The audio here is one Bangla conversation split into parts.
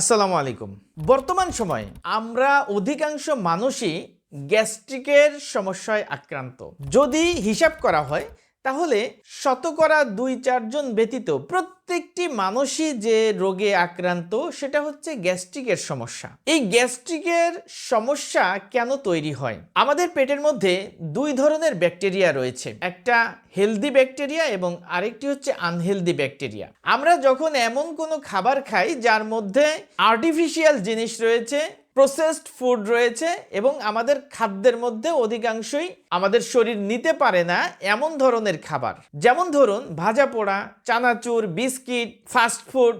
আসসালামু আলাইকুম। বর্তমান সময়ে আমরা অধিকাংশ মানুষই গ্যাস্ট্রিকের সমস্যায় আক্রান্ত। যদি হিসাব করা হয় তাহলে শতকরা দুই চারজন ব্যতীত প্রত্যেকটি মানুষই যে রোগে আক্রান্ত, সেটা হচ্ছে গ্যাস্ট্রিকের সমস্যা। এই গ্যাস্ট্রিকের সমস্যা কেন তৈরি হয়? আমাদের পেটের মধ্যে দুই ধরনের ব্যাকটেরিয়া রয়েছে। একটা হেলদি ব্যাকটেরিয়া এবং আরেকটি হচ্ছে আনহেলদি ব্যাকটেরিয়া। আমরা যখন এমন কোনো খাবার খাই, যার মধ্যে আর্টিফিশিয়াল জিনিস রয়েছে প্রসেসড ফুড রয়েছে এবং আমাদের খাদ্যের মধ্যে অধিকাংশই আমাদের শরীর নিতে পারে না এমন ধরনের খাবার। যেমন ধরুন, ভাজা পোড়া, চানাচুর, বিস্কিট ফাস্ট ফুড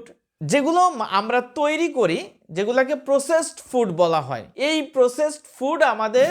যেগুলো আমরা তৈরি করি, যেগুলোকে প্রসেসড ফুড বলা হয়। এই প্রসেসড ফুড আমাদের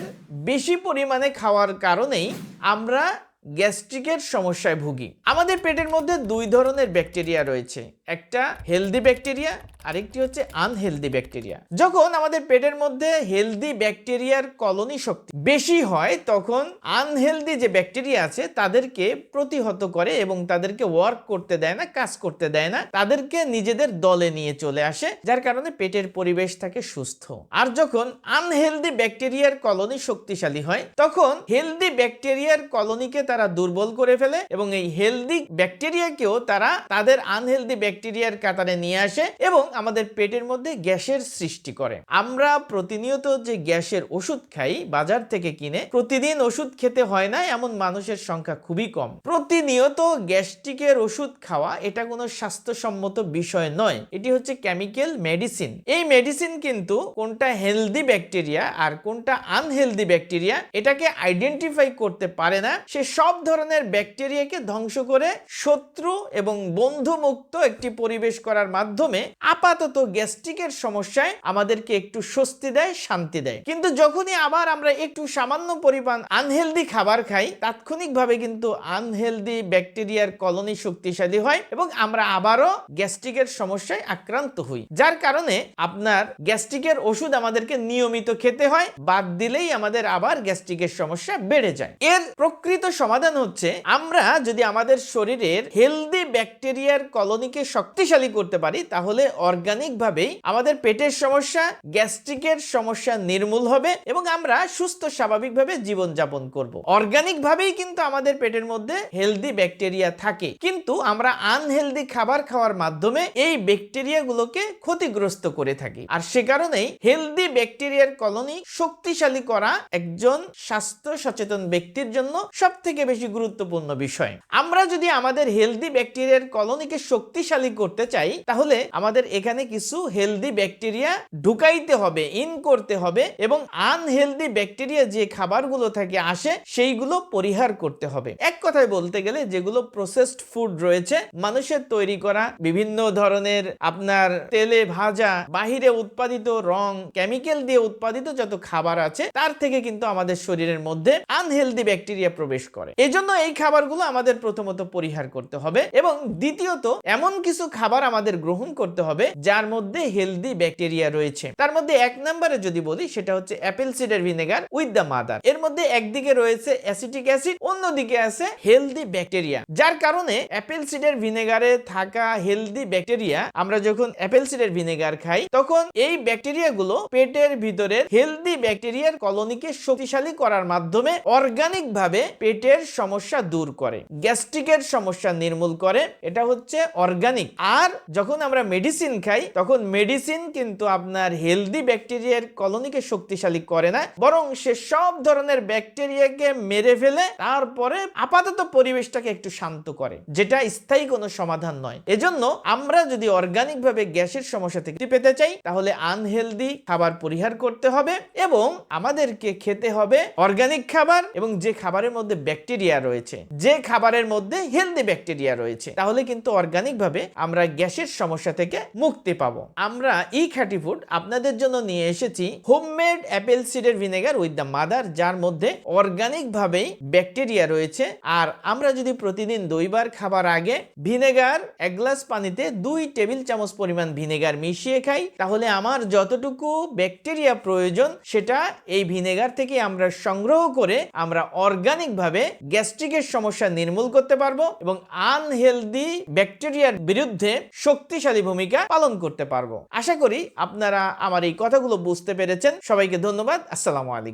বেশি পরিমাণে খাওয়ার কারণেই আমরা গ্যাস্ট্রিকের সমস্যায় ভুগি। আমাদের পেটের মধ্যে দুই ধরনের ব্যাকটেরিয়া রয়েছে। একটা হেলদি ব্যাকটেরিয়া, আরেকটি হচ্ছে আনহেলদি ব্যাকটেরিয়া। যখন আমাদের পেটের মধ্যে হেলদি ব্যাকটেরিয়ার কলোনি শক্তি বেশি হয়, তখন আনহেলদি যে ব্যাকটেরিয়া আছে, তাদেরকে প্রতিহত করে এবং তাদেরকে ওয়ার্ক করতে দেয় না, কাজ করতে দেয় না, তাদেরকে নিজেদের দলে নিয়ে চলে আসে, যার কারণে পেটের পরিবেশ থাকে সুস্থ। আর যখন আনহেলদি ব্যাকটেরিয়ার কলোনি শক্তিশালী হয়, তখন হেলদি ব্যাকটেরিয়ার কলোনিকে তারা দুর্বল করে ফেলে এবং এই হেলদি ব্যাকটেরিয়াকেও তারা তাদের আনহেলদি ব্যাকটেরিয়ার কাতারে নিয়ে আসে এবং আমাদের পেটের মধ্যে গ্যাসের সৃষ্টি করে। আমরা প্রতিনিয়ত যে গ্যাসের ওষুধ খাই, বাজার থেকে কিনে, প্রতিদিন ওষুধ খেতে হয় না, এমন মানুষের সংখ্যা খুবই কম। প্রতিনিয়ত গ্যাস্ট্রিকের ওষুধ খাওয়া এটা কোনো স্বাস্থ্যসম্মত বিষয় নয়। এটি হচ্ছে কেমিক্যাল মেডিসিন এই মেডিসিন কিন্তু কোনটা হেলদি ব্যাকটেরিয়া আর কোনটা আনহেলদি ব্যাকটেরিয়া এটাকে আইডেন্টিফাই করতে পারে না। সে সব ধরনের ব্যাকটেরিয়াকে ধ্বংস করে শত্রু এবং বন্ধুমুক্ত একটি পরিবেশ করার মাধ্যমে আপাতত গ্যাস্ট্রিকের সমস্যায় আমাদেরকে একটু স্বস্তি দেয়, শান্তি দেয়। কিন্তু যখনই আবার আমরা একটু সামান্য পরিমাণ আনহেলদি খাবার খাই, তাৎক্ষণিকভাবে কিন্তু আনহেলদি ব্যাকটেরিয়ার কলোনি শক্তিশালী হয় এবং আমরা আবারও গ্যাস্ট্রিকের সমস্যায় আক্রান্ত হই। যার কারণে আপনার গ্যাস্ট্রিকের ওষুধ আমাদেরকে নিয়মিত খেতে হয়, বাদ দিলেই আমাদের আবার গ্যাস্ট্রিকের সমস্যা বেড়ে যায়। এর প্রকৃত সমাধান হচ্ছে, আমরা যদি আমাদের শরীরের হেলদি ব্যাকটেরিয়ার কলোনিকে শক্তিশালী করতে পারি, তাহলে অর্গানিক ভাবেই আমাদের পেটের সমস্যা গ্যাস্ট্রিকের সমস্যা নির্মূল হবে এবং আমরা সুস্থ, স্বাভাবিকভাবে জীবনযাপন করব। অর্গানিক ভাবেই কিন্তু আমাদের পেটের মধ্যে হেলদি ব্যাকটেরিয়া থাকে। কিন্তু আমরা আনহেলদি খাবার খাওয়ার মাধ্যমে এই ব্যাকটেরিয়াগুলোকে ক্ষতিগ্রস্ত করে থাকি। আর সে কারণেই হেলদি ব্যাকটেরিয়ার কলোনি শক্তিশালী করা একজন স্বাস্থ্য সচেতন ব্যক্তির জন্য সব থেকে বেশি গুরুত্বপূর্ণ বিষয়। আমরা যদি আমাদের হেলদি ব্যাকটেরিয়ার কলোনিকে শক্তিশালী করতে চাই, তাহলে আমাদের এখানে কিছু হেলদি ব্যাকটেরিয়া ঢুকাইতে হবে ইন করতে হবে এবং আনহেলদি ব্যাকটেরিয়া যে খাবারগুলো থেকে, আসে, সেইগুলো পরিহার করতে হবে। এক কথায় বলতে গেলে যেগুলো প্রসেসড ফুড রয়েছে, মানুষের তৈরি করা, বিভিন্ন ধরনের আপনার তেলে ভাজা, বাহিরে উৎপাদিত রং কেমিক্যাল দিয়ে উৎপাদিত যত খাবার আছে, তার থেকে কিন্তু আমাদের শরীরের মধ্যে আনহেলদি ব্যাকটেরিয়া প্রবেশ করে। এজন্য এই খাবারগুলো আমাদের প্রথমত পরিহার করতে হবে এবং দ্বিতীয়ত এমন কিছু খাবার আমাদের গ্রহণ করতে হবে যার মধ্যে হেলদি ব্যাকটেরিয়া রয়েছে। তার মধ্যে এক নম্বরে যদি বলি সেটা হচ্ছে apple cider vinegar with the mother. এর মধ্যে একদিকে রয়েছে অ্যাসিটিক অ্যাসিড, অন্যদিকে আছে হেলদি ব্যাকটেরিয়া। যার কারণে অ্যাপেল সিডার ভিনেগারে থাকা হেলদি ব্যাকটেরিয়া আমরা যখন অ্যাপেল সিডার ভিনেগার খাই, তখন এই ব্যাকটেরিয়াগুলো পেটের ভিতরের হেলদি ব্যাকটেরিয়ার কলোনিকে শক্তিশালী করার মাধ্যমে অর্গানিক ভাবে পেটের সমস্যা দূর করে। গ্যাস্ট্রিকের সমস্যা নির্মূল করে, এটা হচ্ছে অর্গানিক আর যখন আমরা মেডিসিন খাই, তখন মেডিসিন কিন্তু আপনার হেলদি ব্যাকটেরিয়ার কলোনিকে শক্তিশালী করে না, বরং সে সব ধরনের ব্যাকটেরিয়াকে মেরে ফেলে, তারপরে আপাতত পরিবেশটাকে একটু শান্ত করে, যেটা স্থায়ী কোনো সমাধান নয়। এজন্য আমরা যদি অর্গানিক ভাবে গ্যাসের সমস্যা থেকে পেতে চাই, তাহলে আনহেলদি খাবার পরিহার করতে হবে এবং আমাদেরকে খেতে হবে অর্গানিক খাবার এবং যে খাবারের মধ্যে ব্যাকটেরিয়া রয়েছে। যে খাবারের মধ্যে হেলদি ব্যাকটেরিয়া রয়েছে, তাহলে কিন্তু অর্গানিক ভাবে আমরা গ্যাসের সমস্যা থেকে মুক্তি পাবো। আমরা ই খাটি ফুড আপনাদের জন্য নিয়ে এসেছি homemade apple cider vinegar with the mother যার মধ্যে অর্গানিক ভাবেই ব্যাকটেরিয়া রয়েছে। আর আমরা যদি প্রতিদিন দুইবার খাবার আগে ভিনেগার এক গ্লাস পানিতে দুই টেবিল চামচ পরিমাণ ভিনেগার মিশিয়ে খাই, তাহলে আমার যতটুকু ব্যাকটেরিয়া প্রয়োজন, সেটা এই ভিনেগার থেকে আমরা সংগ্রহ করে আমরা অর্গানিক ভাবে গ্যাস্ট্রিকের সমস্যা নির্মূল করতে পারব এবং আনহেলদি ব্যাকটেরিয়ার বিরুদ্ধে শক্তিশালী ভূমিকা পালন করতে পারব। আশা করি আপনারা আমার এই কথাগুলো বুঝতে পেরেছেন। সবাইকে ধন্যবাদ। আসসালামু আলাইকুম।